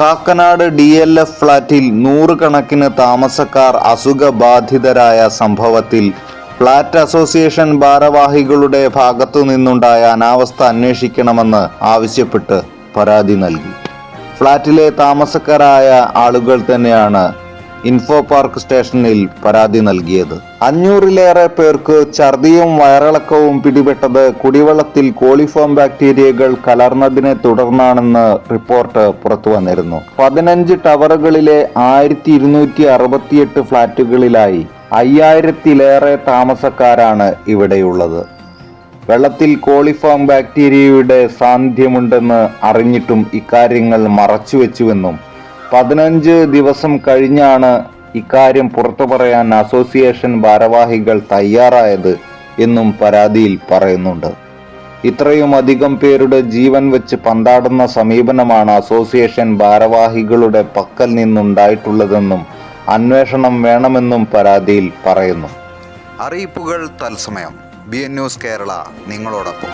Kakkanad D L F ഫ്ളാറ്റിൽ നൂറുകണക്കിന് താമസക്കാർ അസുഖബാധിതരായ സംഭവത്തിൽ ഫ്ളാറ്റ് അസോസിയേഷൻ ഭാരവാഹികളുടെ ഭാഗത്തു നിന്നുണ്ടായ അനാവസ്ഥ അന്വേഷിക്കണമെന്ന് ആവശ്യപ്പെട്ട് പരാതി നൽകി. ഫ്ളാറ്റിലെ താമസക്കാരായ ആളുകൾ തന്നെയാണ് ഇൻഫോ പാർക്ക് സ്റ്റേഷനിൽ പരാതി നൽകിയത്. അഞ്ഞൂറിലേറെ പേർക്ക് ഛർദിയും വയറിളക്കവും പിടിപെട്ടത് കുടിവെള്ളത്തിൽ കോളിഫോം ബാക്ടീരിയകൾ കലർന്നതിനെ തുടർന്നാണെന്ന് റിപ്പോർട്ട് പുറത്തു വന്നിരുന്നു. പതിനഞ്ച് ടവറുകളിലെ ആയിരത്തി ഇരുന്നൂറ്റി അറുപത്തിയെട്ട് ഫ്ളാറ്റുകളിലായി അയ്യായിരത്തിലേറെ താമസക്കാരാണ് ഇവിടെയുള്ളത്. വെള്ളത്തിൽ കോളിഫോം ബാക്ടീരിയയുടെ സാന്നിധ്യമുണ്ടെന്ന് അറിഞ്ഞിട്ടും ഇക്കാര്യങ്ങൾ മറച്ചുവെച്ചുവെന്നും പതിനഞ്ച് ദിവസം കഴിഞ്ഞാണ് ഇക്കാര്യം പുറത്തു പറയാൻ അസോസിയേഷൻ ഭാരവാഹികൾ തയ്യാറായത് എന്നും പരാതിയിൽ പറയുന്നുണ്ട്. ഇത്രയും അധികം പേരുടെ ജീവൻ വെച്ച് പന്താടുന്ന സമീപനമാണ് അസോസിയേഷൻ ഭാരവാഹികളുടെ പക്കൽ നിന്നുണ്ടായിട്ടുള്ളതെന്നും അന്വേഷണം വേണമെന്നും പരാതിയിൽ പറയുന്നു. അറിയിപ്പുകൾ തത്സമയം. ബി എൻ ന്യൂസ് കേരള നിങ്ങളോടൊപ്പം.